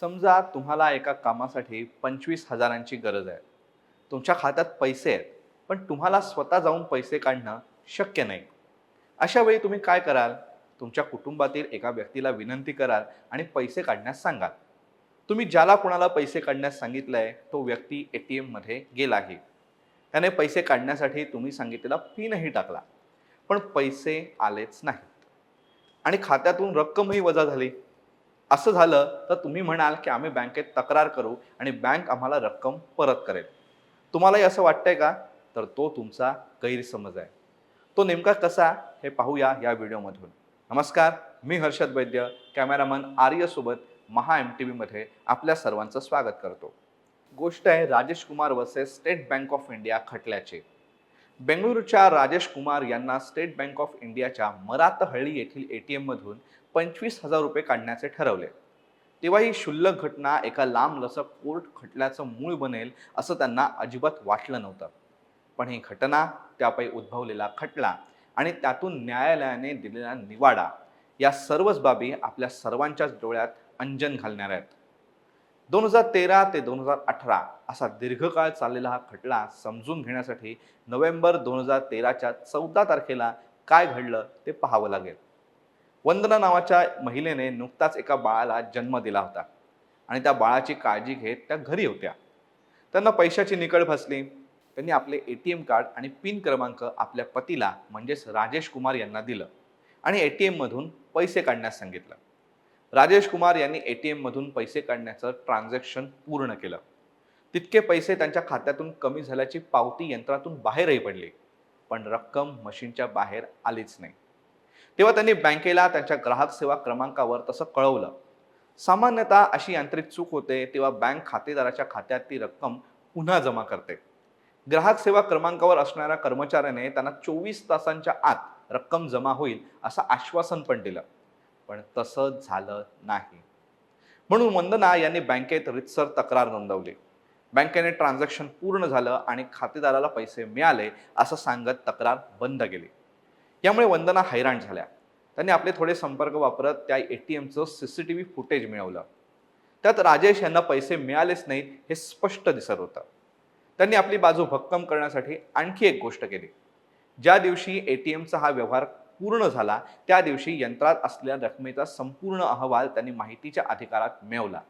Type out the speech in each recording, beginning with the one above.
समजा तुम्हाला एका कामासाठी पंचवीस हजारांची गरज आहे. तुमच्या खात्यात पैसे आहेत पण तुम्हाला स्वतः जाऊन पैसे काढणं शक्य नाही. अशा वेळी तुम्ही काय कराल? तुमच्या कुटुंबातील एका व्यक्तीला विनंती कराल आणि पैसे काढण्यास सांगाल. तुम्ही ज्याला कोणाला पैसे काढण्यास सांगितलं आहे तो व्यक्ती ए टी एममध्ये गेला आहे. त्याने पैसे काढण्यासाठी तुम्ही सांगितलेला पिनही टाकला पण पैसे आलेच नाहीत. आणि खात्यातून रक्कमही वजा झाली. असं झालं तर तुम्ही म्हणाल की आम्ही बँकेत तक्रार करू आणि बँक आम्हाला रक्कम परत करेल. तुम्हालाही असं वाटतंय का? तर तो तुमचा गैरसमज आहे. तो नेमका कसा हे पाहूया या व्हिडिओमधून. नमस्कार मी हर्षद वैद्य कॅमेरामन आर्यसोबत महा एम टी व्हीमध्ये आपल्या सर्वांचं स्वागत करतो. गोष्ट आहे Rajesh Kumar versus State Bank of India खटल्याची. बेंगळुरूच्या राजेश कुमार यांना स्टेट बँक ऑफ इंडियाच्या मरातहळ्ळी येथील ए टी एममधून पंचवीस हजार रुपये काढण्याचे ठरवले. तेव्हा ही क्षुल्लक घटना एका लांब लसक कोर्ट खटल्याचं मूळ बनेल असं त्यांना अजिबात वाटलं नव्हतं. पण ही घटना त्यापायी उद्भवलेला खटला आणि त्यातून न्यायालयाने दिलेला निवाडा या सर्वच बाबी आपल्या सर्वांच्याच डोळ्यात अंजन घालणार आहेत. दोन हजार तेरा ते दोन हजार अठरा असा दीर्घकाळ चाललेला हा खटला समजून घेण्यासाठी नोव्हेंबर दोन हजार तेराच्या चौदा तारखेला काय घडलं ते पाहावं लागेल. वंदना नावाच्या महिलेने नुकताच एका बाळाला जन्म दिला होता. आणि त्या बाळाची काळजी घेत त्या घरी होत्या. त्यांना पैशाची निकड फसली. त्यांनी आपले ए टी एम कार्ड आणि पिन क्रमांक आपल्या पतीला म्हणजेच राजेश कुमार यांना दिलं आणि ए टी एममधून पैसे काढण्यास सांगितलं. राजेश कुमार यांनी ए टी एममधून पैसे काढण्याचं ट्रान्झॅक्शन पूर्ण केलं. तितके पैसे त्यांच्या खात्यातून कमी झाल्याची पावती यंत्रातून बाहेरही पडली. पण रक्कम मशीनच्या बाहेर आलीच नाही. तेव्हा त्यांनी बँकेला त्यांच्या ग्राहक सेवा क्रमांकावर तसं कळवलं. सामान्यतः अशी यांत्रिक चूक होते तेव्हा बँक खातेदाराच्या खात्यात ती रक्कम पुन्हा जमा करते. ग्राहक सेवा क्रमांकावर असणाऱ्या कर्मचाऱ्याने त्यांना चोवीस तासांच्या आत रक्कम जमा होईल असं आश्वासन पण दिलं. पण तसं झालं नाही. म्हणून वंदना यांनी बँकेत रितसर तक्रार नोंदवली. बँकेने ट्रान्झॅक्शन पूर्ण झालं आणि खातेदाराला पैसे मिळाले असं सांगत तक्रार बंद केली. यामुळे वंदना हैराण झाल्या. त्यांनी आपले थोडे संपर्क वापरत त्या A T एमचं C C T V footage मिळवलं. त्यात राजेश यांना पैसे मिळालेच नाहीत हे स्पष्ट दिसत होतं. त्यांनी आपली बाजू भक्कम करण्यासाठी आणखी एक गोष्ट केली. ज्या दिवशी ए टी एमचा हा व्यवहार पूर्ण झाला त्या दिवशी यंत्रात असलेल्या रकमेचा संपूर्ण अहवाल त्यांनी माहितीच्या अधिकारात मिळवला.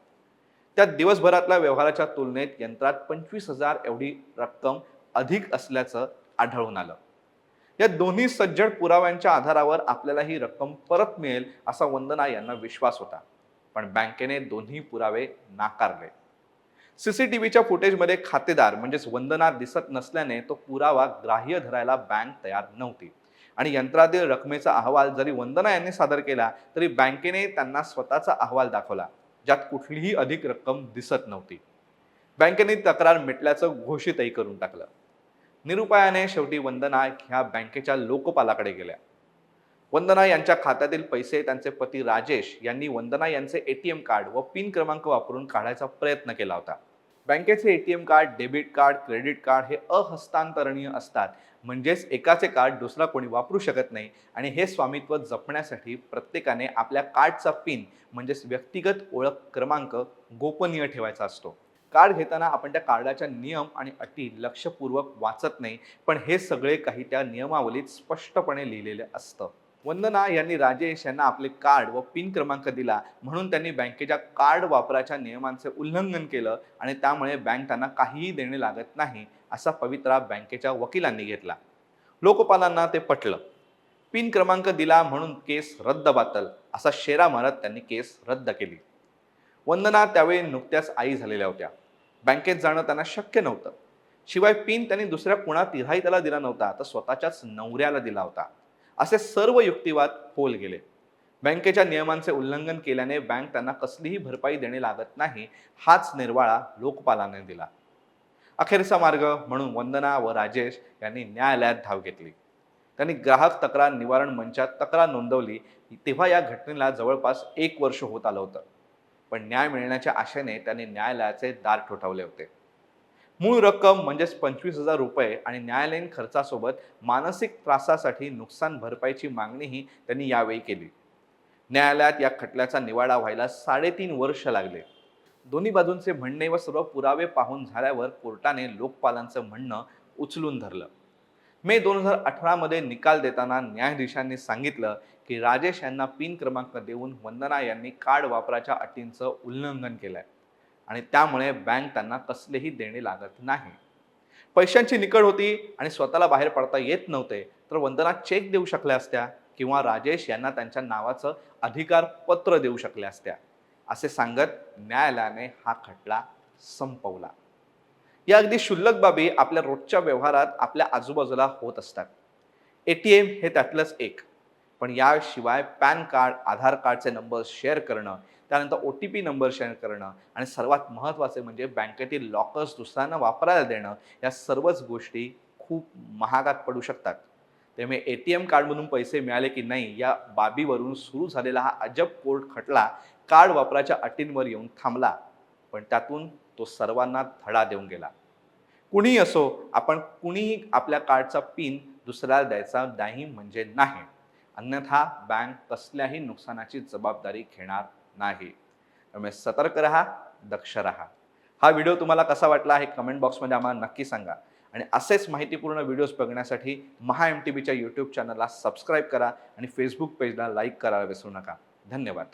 त्यात दिवसभरातल्या व्यवहाराच्या तुलनेत यंत्रात पंचवीस हजार एवढी रक्कम अधिक असल्याचं आढळून आलं. या दोन्ही सज्जड पुराव्यांच्या आधारावर आपल्याला ही रक्कम परत मिळेल असा वंदना यांना विश्वास होता. पण बँकेने दोन्ही पुरावे नाकारले. सीसीटीव्हीच्या फुटेजमध्ये खातेदार म्हणजेच वंदना दिसत नसल्याने तो पुरावा ग्राह्य धरायला बँक तयार नव्हती. आणि यंत्रातील रकमेचा अहवाल जरी वंदना यांनी सादर केला तरी बँकेने त्यांना स्वतःचा अहवाल दाखवला ज्यात कुठलीही अधिक रक्कम दिसत नव्हती. बँकेने तक्रार मिटल्याचं घोषितही करून टाकलं. निरुपायाने शेवटी वंदना ह्या बँकेच्या लोकपालाकडे गेल्या. वंदना यांच्या खात्यातील पैसे त्यांचे पती राजेश यांनी वंदना यांचे एटीएम कार्ड व पिन क्रमांक वापरून काढायचा प्रयत्न केला होता. बँकेचे ATM card debit card credit card हे अहस्तांतरणीय असतात. म्हणजेच एकाचे कार्ड दुसरा कोणी वापरू शकत नाही आणि हे स्वामित्व जपण्यासाठी प्रत्येकाने आपल्या कार्डचा पिन म्हणजेच व्यक्तिगत ओळख क्रमांक गोपनीय ठेवायचा असतो. कार्ड घेताना आपण त्या कार्डाच्या नियम आणि अटी लक्षपूर्वक वाचत नाही पण हे सगळे काही त्या नियमावलीत स्पष्टपणे लिहिलेले असतं. वंदना यांनी राजेश यांना आपले कार्ड व पिन क्रमांक दिला म्हणून त्यांनी बँकेच्या कार्ड वापराच्या नियमांचे उल्लंघन केलं आणि त्यामुळे बँक त्यांना काहीही देणे लागत नाही असा पवित्रा बँकेच्या वकिलांनी घेतला. लोकपालांना ते पटलं. पिन क्रमांक दिला म्हणून केस रद्दबातल असा शेरा मारत त्यांनी केस रद्द केली. वंदना त्यावेळी नुकत्याच आई झालेल्या होत्या. बँकेत जाणं त्यांना शक्य नव्हतं. शिवाय पिन त्यांनी दुसऱ्या कुणातीलही त्याला दिला नव्हता तर स्वतःच्याच नवऱ्याला दिला होता. असे सर्व युक्तिवाद फोल गेले. बँकेच्या नियमांचे उल्लंघन केल्याने बँक त्यांना कसलीही भरपाई देणे लागत नाही हाच निर्वाळा लोकपालाने दिला. अखेरचा मार्ग म्हणून वंदना व राजेश यांनी न्यायालयात धाव घेतली. त्यांनी ग्राहक तक्रार निवारण मंचात तक्रार नोंदवली तेव्हा या घटनेला जवळपास एक वर्ष होत आलं होतं. पण न्याय मिळण्याच्या आशेने त्यांनी न्यायालयाचे दार ठोठावले होते. मूळ रक्कम म्हणजेच पंचवीस हजार रुपये आणि न्यायालयीन खर्चासोबत मानसिक त्रासासाठी नुकसान भरपाईची मागणीही त्यांनी यावेळी केली. न्यायालयात या खटल्याचा निवाडा व्हायला साडेतीन वर्ष लागले. दोन्ही बाजूंचे म्हणणे व सर्व पुरावे पाहून झाल्यावर कोर्टाने लोकपालांचं म्हणणं उचलून धरलं. मे दोन हजार अठरामध्ये निकाल देताना न्यायाधीशांनी सांगितलं की राजेश यांना पिन क्रमांक देऊन वंदना यांनी कार्ड वापराच्या अटींचं उल्लंघन केलंय. आणि त्यामुळे बँक त्यांना कसलेही देणे लागत नाही. पैशांची निकड होती आणि स्वतःला बाहेर पडता येत नव्हते तर वंदना चेक देऊ शकल्या असत्या किंवा राजेश यांना त्यांच्या नावाचं अधिकार पत्र देऊ शकल्या असत्या. असे सांगत न्यायालयाने हा खटला संपवला. या अगदी क्षुल्लक बाबी आपल्या रोजच्या व्यवहारात आपल्या आजूबाजूला होत असतात. ए टी एम हे त्यातलंच एक. पण याशिवाय पॅन कार्ड आधार कार्डचे नंबर शेअर करणं त्यानंतर O T P number share करणं आणि सर्वात महत्त्वाचे म्हणजे बँकेतील लॉकर्स दुसऱ्यांना वापरायला देणं या सर्वच गोष्टी खूप महागात पडू शकतात. त्यामुळे ए टी एम कार्डमधून पैसे मिळाले की नाही या बाबीवरून सुरू झालेला हा अजब कोर्ट खटला कार्ड वापराच्या अटींवर येऊन थांबला. पण त्यातून तो सर्वांना धडा देऊन गेला. कुणीही असो आपण कुणीही आपल्या कार्डचा पिन दुसऱ्याला द्यायचा नाही म्हणजे नाही. अन्यथा बँक कसल्याही नुकसानाची जबाबदारी घेणार नाही. त्यामुळे सतर्क राहा दक्ष राहा. हा व्हिडिओ तुम्हाला कसा वाटला हे कमेंट बॉक्समध्ये आम्हाला नक्की सांगा. आणि असेच माहितीपूर्ण व्हिडिओज बघण्यासाठी महा एम टी बीच्या यूट्यूब चॅनलला सबस्क्राईब करा आणि फेसबुक पेजला लाईक करायला विसरू नका. धन्यवाद.